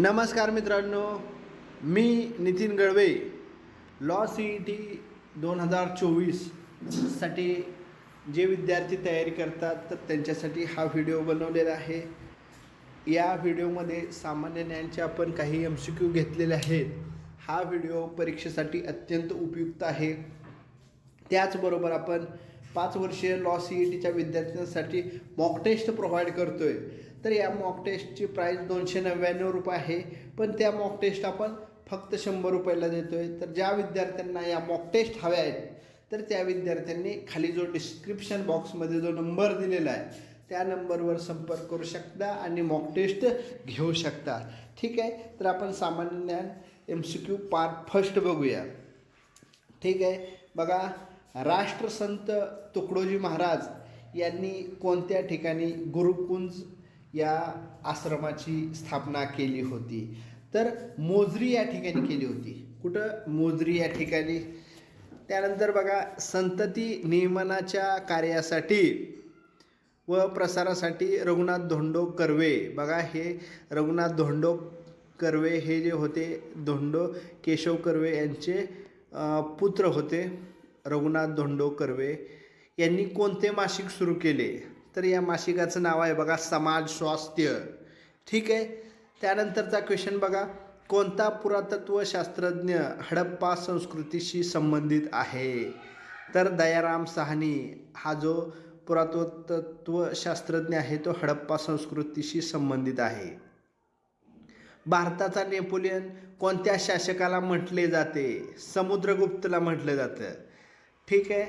नमस्कार मित्रांनो मी Nitin Galave law C E T दोन हजार चोवीससाठी जे विद्यार्थी तयारी करतात तर त्यांच्यासाठी हा व्हिडिओ बनवलेला आहे. या व्हिडिओमध्ये सामान्य ज्ञानचे आपण काही एम सी क्यू घेतलेले आहेत. हा व्हिडिओ परीक्षेसाठी अत्यंत उपयुक्त आहे. त्याचबरोबर आपण पाच वर्षीय लॉ सी ई टीच्या विद्यार्थ्यांसाठी मॉक टेस्ट प्रोव्हाइड करतो आहे तर या मॉक टेस्टची प्राईस दोनशे नव्याण्णव रुपये आहे. पण त्या मॉक टेस्ट आपण फक्त शंभर रुपयाला देतो आहे तर ज्या विद्यार्थ्यांना या मॉक टेस्ट हव्या आहेत तर त्या विद्यार्थ्यांनी खाली जो डिस्क्रिप्शन बॉक्समध्ये जो नंबर दिलेला आहे त्या नंबरवर संपर्क करू शकता आणि मॉक टेस्ट घेऊ शकता. ठीक आहे? तर आपण सामान्य ज्ञान M C Q part first बघूया. ठीक आहे? बघा. राष्ट्रसंत तुकडोजी महाराज यांनी कोणत्या ठिकाणी गुरुकुंज या आश्रमाची स्थापना केली होती? तर मोजरी या ठिकाणी केली होती. कुठं? मोजरी या ठिकाणी. त्यानंतर बघा संतती नियमनाच्या कार्यासाठी व प्रसारासाठी रघुनाथ धोंडो कर्वे. बघा हे रघुनाथ धोंडो कर्वे हे जे होते धोंडो केशव कर्वे यांचे पुत्र होते. रघुनाथ धोंडो कर्वे यांनी कोणते मासिक सुरू केले? तर या मासिकाचं नाव आहे बघा समाज स्वास्थ्य. ठीक आहे? त्यानंतरचा क्वेश्चन बघा कोणता पुरातत्व शास्त्रज्ञ हडप्पा संस्कृतीशी संबंधित आहे? तर दयाराम साहनी हा जो पुरातत्व शास्त्रज्ञ आहे तो हडप्पा संस्कृतीशी संबंधित आहे. भारताचा नेपोलियन कोणत्या शासकाला म्हटले जाते? समुद्रगुप्तला म्हटलं जातं. ठीक आहे.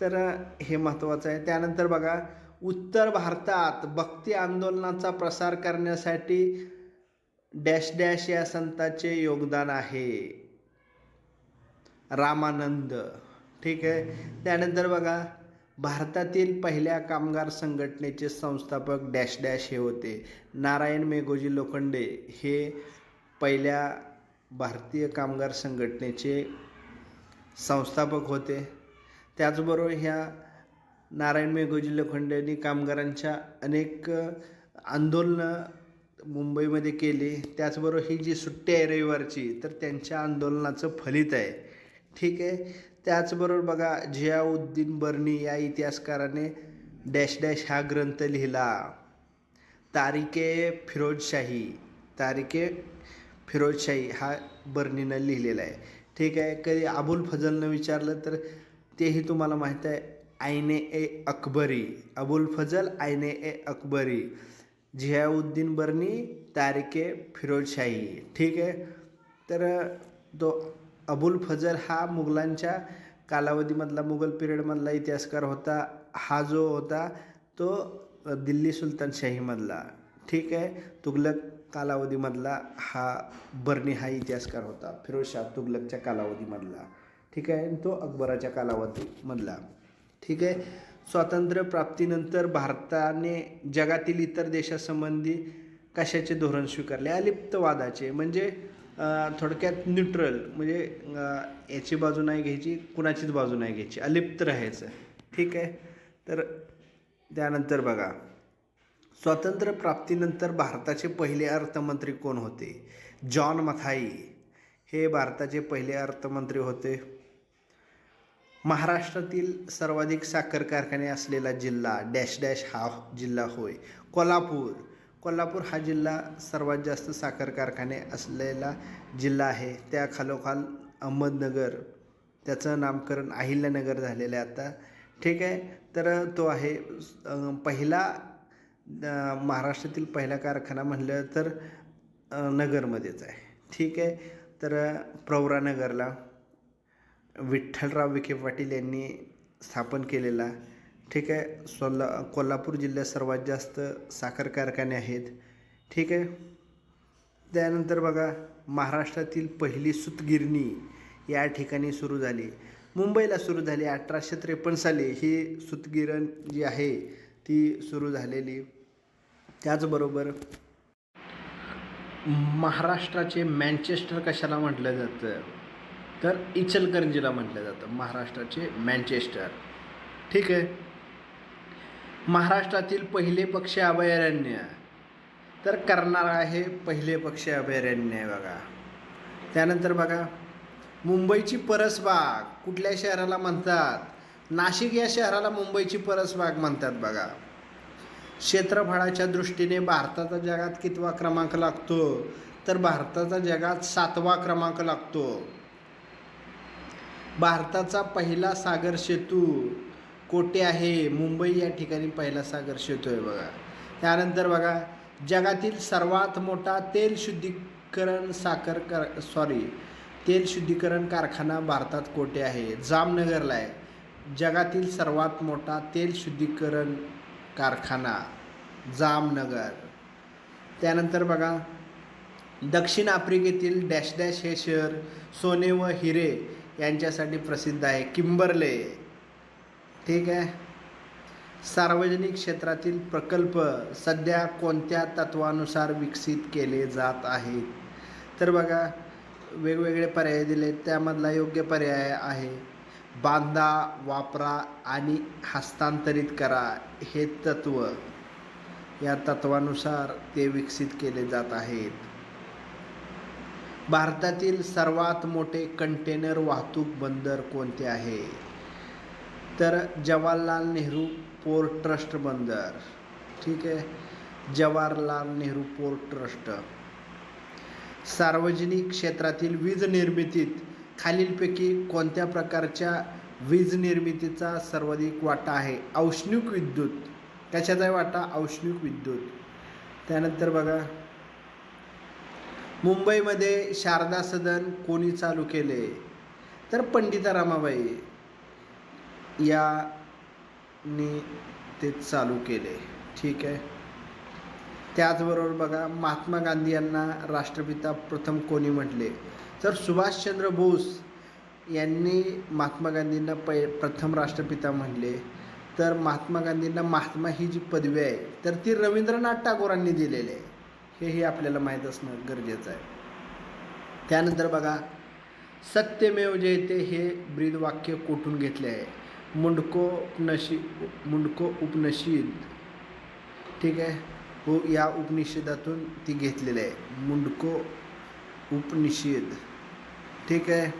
तर हे महत्त्वाचं आहे. त्यानंतर बघा उत्तर भारतात भक्ती आंदोलनाचा प्रसार करण्यासाठी डॅश डॅश या संताचे योगदान आहे. रामानंद. ठीक आहे. त्यानंतर बघा भारतातील पहिल्या कामगार संघटनेचे संस्थापक डॅश डॅश हे होते. नारायण मेघोजी लोखंडे हे पहिल्या भारतीय कामगार संघटनेचे संस्थापक होते. त्याचबरोबर ह्या नारायण मेघोजी लोखंडेंनी कामगारांच्या अनेक आंदोलनं मुंबईमध्ये केली. त्याचबरोबर ही जी सुट्टी आहे रविवारची तर त्यांच्या आंदोलनाचं फलित आहे. ठीक आहे? त्याचबरोबर बघा जियाउद्दीन बर्नी या इतिहासकाराने डॅश डॅश हा ग्रंथ लिहिला. तारिके फिरोजशाही तारिके फिरोजशाही हा बर्नीनं लिहिलेला आहे. ठीक आहे? कधी अबुल फजलनं विचारलं तर तेही तुम्हाला माहीत आहे आयने ए अकबरी अबुल फजल आयने ए अकबरी जियाउद्दीन बर्नी तारिके फिरोजशाही. ठीक आहे? तर तो अबुल फजल हा मुघलांच्या कालावधीमधला मुघल पिरियडमधला इतिहासकार होता. हा जो होता तो दिल्ली सुलतानशाहीमधला ठीक आहे? तुगलक कालावधीमधला हा बर्नी हा इतिहासकार होता. फिरोजशाह तुगलकच्या कालावधीमधला. ठीक आहे? तो अकबराच्या कालावधीमधला ठीक आहे? स्वातंत्र्य प्राप्तीनंतर भारताने जगातील इतर देशासंबंधी कशाचे धोरण स्वीकारले? अलिप्तवादाचे. म्हणजे थोडक्यात न्यूट्रल म्हणजे याची बाजू नाही घ्यायची कुणाचीच बाजू नाही घ्यायची. अलिप्त राहायचं. ठीक आहे? तर त्यानंतर बघा. स्वातंत्र्य प्राप्तीनंतर भारताचे पहिले अर्थमंत्री कोण होते? जॉन मथाई. हे भारताचे पहिले अर्थमंत्री होते. महाराष्ट्रातील सर्वाधिक साखर कारखाने असलेला जिल्हा डॅश डॅश हा जिल्हा होय. कोल्हापूर. कोल्हापूर हा जिल्हा सर्वात जास्त साखर कारखाने असलेला जिल्हा आहे. त्या खालोखाल अहमदनगर. त्याचं नामकरण अहिल्यानगर झालेलं आहे आता. ठीक आहे? तर तो आहे पहिला महाराष्ट्रातील पहिला कारखाना म्हणलं तर नगरमध्येच आहे. ठीक आहे? तर प्रवरानगरला विठ्ठलराव विखे पाटील यांनी स्थापन केलेला. ठीक आहे. सोला कोल्हापूर जिल्ह्यात सर्वात जास्त साखर कारखाने आहेत. ठीक आहे. त्यानंतर बघा महाराष्ट्रातील पहिली सुतगिरणी या ठिकाणी सुरू झाली. मुंबईला सुरू झाली. अठराशे त्रेपन्न साली ही सुतगिरण जी आहे ती सुरू झालेली. त्याचबरोबर महाराष्ट्राचे मँचेस्टर कशाला म्हटलं जातं? तर इचलकरंजीला म्हटलं जातं महाराष्ट्राचे मँचेस्टर. ठीक आहे? महाराष्ट्रातील पहिले पक्षी अभयारण्य. तर कर्नाळा हे पहिले पक्षी अभयारण्य आहे बघा. त्यानंतर बघा मुंबईची परसबाग कुठल्या शहराला म्हणतात? नाशिक या शहराला मुंबईची परसबाग म्हणतात बघा. क्षेत्रफळाच्या दृष्टीने भारताचा जगात कितवा क्रमांक लागतो? तर भारताचा जगात सातवा क्रमांक लागतो. भारताचा पहिला सागर सेतू कोठे आहे? मुंबई या ठिकाणी पहिला सागर सेतू आहे बघा. त्यानंतर बघा जगातील सर्वात मोठा तेल शुद्धीकरण साखर कर सॉरी तेल शुद्धीकरण कारखाना भारतात कोठे आहे? जामनगरला आहे. जगातील सर्वात मोठा तेल शुद्धीकरण कारखाना जामनगर. त्यानंतर बघा दक्षिण आफ्रिकेतील डॅश डॅश हे शहर सोने व हिरे यांच्यासाठी प्रसिद्ध आहे. किंबरले. ठीक आहे? सार्वजनिक क्षेत्रातील प्रकल्प सध्या कोणत्या तत्वानुसार विकसित केले जात आहेत? तर बघा वेगवेगळे पर्याय दिले त्यामधला योग्य पर्याय आहे. बांधा वापरा आणि हस्तांतरित करा. हे तत्व या तत्वानुसार ते विकसित केले जात आहेत. भारतातील सर्वात मोठे कंटेनर वाहतूक बंदर कोणते आहे? तर जवाहरलाल नेहरू पोर्ट ट्रस्ट बंदर. ठीक आहे? Jawaharlal Nehru port trust. सार्वजनिक क्षेत्रातील वीज निर्मितीत खालीलपैकी कोणत्या प्रकारच्या वीज निर्मितीचा सर्वाधिक वाटा आहे? औष्णिक विद्युत. कशाचा वाटा? औष्णिक विद्युत. त्यानंतर बघा मुंबईमध्ये शारदा सदन कोणी चालू केले? तर पंडिता रामाबाई यांनी ते चालू केले. ठीक आहे. त्याचबरोबर बघा महात्मा गांधी यांना राष्ट्रपिता प्रथम कोणी म्हटले? तर सुभाषचंद्र बोस यांनी महात्मा गांधींना पै प्रथम राष्ट्रपिता म्हटले. तर महात्मा गांधींना महात्मा ही जी पदवी आहे तर ती रवींद्रनाथ टागोरांनी दिलेली आहे. हेही आपल्याला माहीत असणं गरजेचं आहे. त्यानंतर बघा सत्यमेव जयते हे ब्रीद वाक्य घेतले आहे? मुंडको उपनशी मुंडको उपनिषद. ठीक आहे? हो या उपनिषदातून ती घेतलेली आहे. मुंडको उपनिषद. ठीक आहे?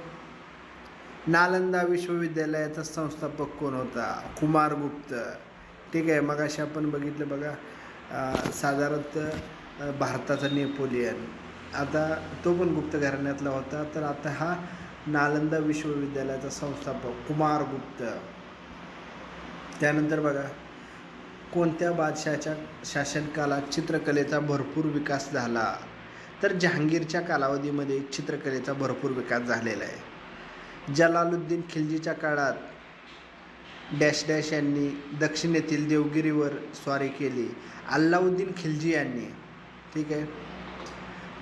नालंदा विश्वविद्यालयाचा संस्थापक कोण होता? कुमार गुप्त ठीक आहे? मग अशा आपण बघितलं बघा साधारणतः भारताचा नेपोलियन. आता तो पण गुप्त घराण्यातला होता. तर आता हा नालंदा विश्वविद्यालयाचा संस्थापक कुमार गुप्त. त्यानंतर बघा कोणत्या बादशाच्या शासनकालात चित्रकलेचा भरपूर विकास झाला? तर जहांगीरच्या कालावधीमध्ये चित्रकलेचा भरपूर विकास झालेला आहे. जलालुद्दीन खिलजीच्या काळात डॅश डॅश यांनी दक्षिणेतील देवगिरीवर स्वारी केली. अल्लाउद्दीन खिलजी यांनी ठीक आहे.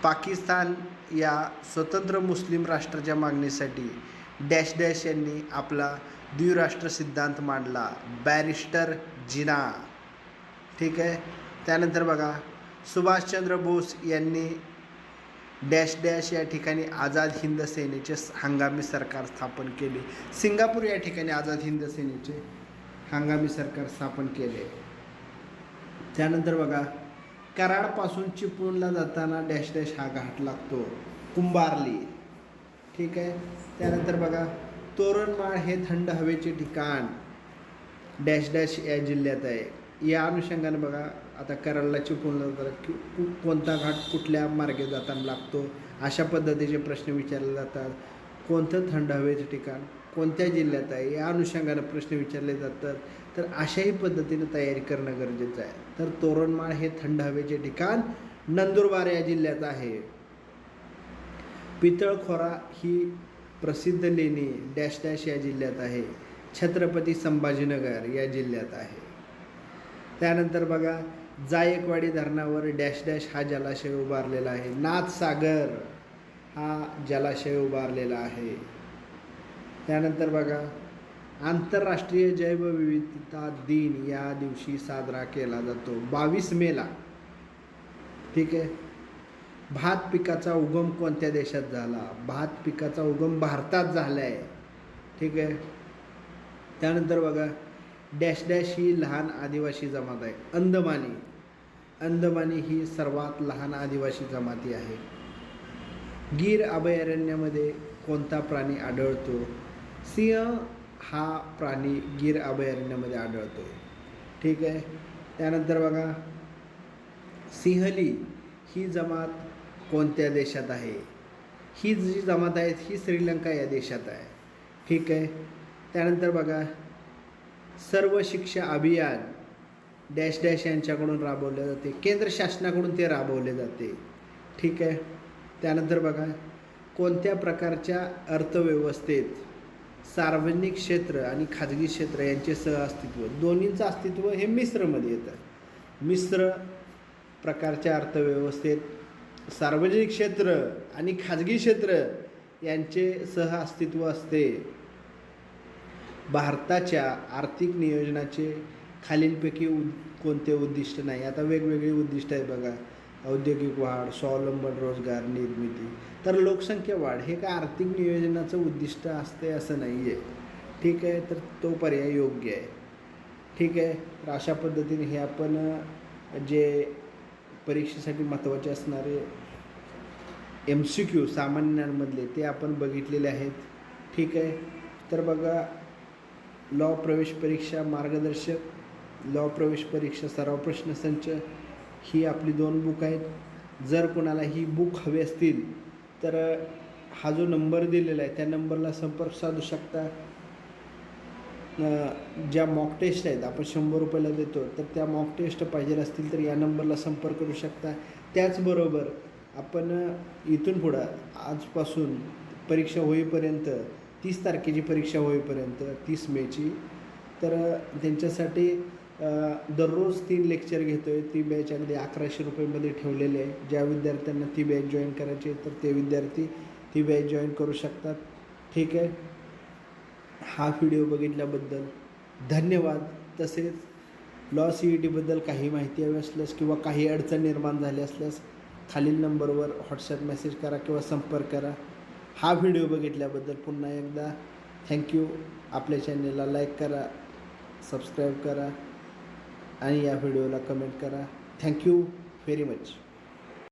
पाकिस्तान या स्वतंत्र मुस्लिम राष्ट्राच्या मागणीसाठी डॅश डॅश यांनी आपला द्विराष्ट्र सिद्धांत मांडला. बॅरिस्टर जिना. ठीक आहे. त्यानंतर बघा सुभाषचंद्र बोस यांनी डॅश डॅश या ठिकाणी आझाद हिंद सेनेचे हंगामी सरकार स्थापन केले. सिंगापूर या ठिकाणी आझाद हिंद सेनेचे हंगामी सरकार स्थापन केले. त्यानंतर बघा कराडपासून चिपळूणला जाताना डॅश डॅश हा घाट लागतो कुंभारली. ठीक आहे? त्यानंतर बघा तोरणमाळ हे थंड हवेचे ठिकाण. डॅश डॅश या जिल्ह्यात आहे. या अनुषंगाने बघा आता कराडला चिपळूणला जाताना कि कु- कोणता घाट कुठल्या मार्गे जाताना लागतो? अशा पद्धतीचे प्रश्न विचारले जातात. कोणतं थंड हवेचं ठिकाण? कोणत्या जिल्ह्यात आहे या अनुषंगानं प्रश्न विचारले जातात. तर अशाही पद्धतीने तयारी करणं गरजेचं आहे. तर तोरणमाळ हे थंड हवेचे ठिकाण नंदुरबार या जिल्ह्यात आहे. पितळखोरा ही प्रसिद्ध लेणी डॅश डॅश या जिल्ह्यात आहे. छत्रपती संभाजीनगर या जिल्ह्यात आहे. त्यानंतर बघा जायकवाडी धरणावर डॅश डॅश हा जलाशय उभारलेला आहे. नाथसागर हा जलाशय उभारलेला आहे. त्यानंतर बघा आंतरराष्ट्रीय जैवविविधता दिन या दिवशी साजरा केला जातो. बावीस मेला. ठीक आहे? भात पिकाचा उगम कोणत्या देशात झाला? भात पिकाचा उगम भारतात झाला आहे ठीक आहे? त्यानंतर बघा डॅश डॅश ही लहान आदिवासी जमात आहे. अंदमानी. अंदमानी ही सर्वात लहान आदिवासी जमाती आहे. गीर अभयारण्यामध्ये कोणता प्राणी आढळतो? सिंह हा प्राणी गीर अभयारण्यामध्ये आढळतो आहे ठीक आहे? त्यानंतर बघा. सिंहली ही जमात कोणत्या देशात आहे? ही जी जमात आहे ही श्रीलंका या देशात आहे. ठीक आहे? त्यानंतर बघा. सर्व शिक्षा अभियान डॅश डॅश यांच्याकडून राबवले जाते. केंद्र शासनाकडून ते राबवले जाते. ठीक आहे? त्यानंतर बघा. कोणत्या प्रकारच्या अर्थव्यवस्थेत सार्वजनिक क्षेत्र आणि खाजगी क्षेत्र यांचे सहअस्तित्व दोन्हींचं अस्तित्व हे मिश्रमध्ये येतं. मिश्र प्रकारच्या अर्थव्यवस्थेत सार्वजनिक क्षेत्र आणि खाजगी क्षेत्र यांचे सहअस्तित्व असते. भारताच्या आर्थिक नियोजनाचे खालीलपैकी उद कोणते उद्दिष्ट नाही? आता वेगवेगळी उद्दिष्ट आहेत बघा. औद्योगिक वाढ स्वावलंबन रोजगार निर्मिती. तर लोकसंख्या वाढ हे काय आर्थिक नियोजनाचं उद्दिष्ट असते असं नाही आहे ठीक आहे तर तो पर्याय योग्य आहे. ठीक आहे तर अशा पद्धतीने हे आपण जे परीक्षेसाठी महत्त्वाचे असणारे एम सी क्यू सामान्यांमधले ते आपण बघितलेले आहेत. ठीक आहे तर बघा लॉ प्रवेश परीक्षा मार्गदर्शक लॉ प्रवेश परीक्षा सराव प्रश्नसंच ही आपली दोन बुक आहेत. जर कोणाला ही बुक हवी असतील तर हा जो नंबर दिलेला आहे त्या नंबरला संपर्क साधू शकता. ज्या मॉक टेस्ट आहेत आपण शंभर रुपयाला देतो तर त्या मॉक टेस्ट पाहिजे असतील तर या नंबरला संपर्क करू शकता. त्याचबरोबर आपण इथून पुढं आजपासून परीक्षा होईपर्यंत तीस तारखेची परीक्षा होईपर्यंत तीस मेची तर त्यांच्यासाठी दररोज तीन लेक्चर घेतो आहे ती बॅच अगदी अकराशे रुपयेमध्ये ठेवलेली आहे. ज्या विद्यार्थ्यांना ती बॅच जॉईन करायची आहे तर ते विद्यार्थी ती बॅच जॉईन करू शकतात. ठीक आहे? हा व्हिडिओ बघितल्याबद्दल धन्यवाद. तसेच लॉ सी ई टीबद्दल काही माहिती हवी असल्यास किंवा काही अडचण निर्माण झाली असल्यास खालील नंबरवर व्हॉट्सॲप मेसेज करा किंवा संपर्क करा. हा व्हिडिओ बघितल्याबद्दल पुन्हा एकदा थँक्यू आपल्या चॅनलला लाईक करा सबस्क्राईब करा. आणि या व्हिडिओला कमेंट करा. Thank you very much.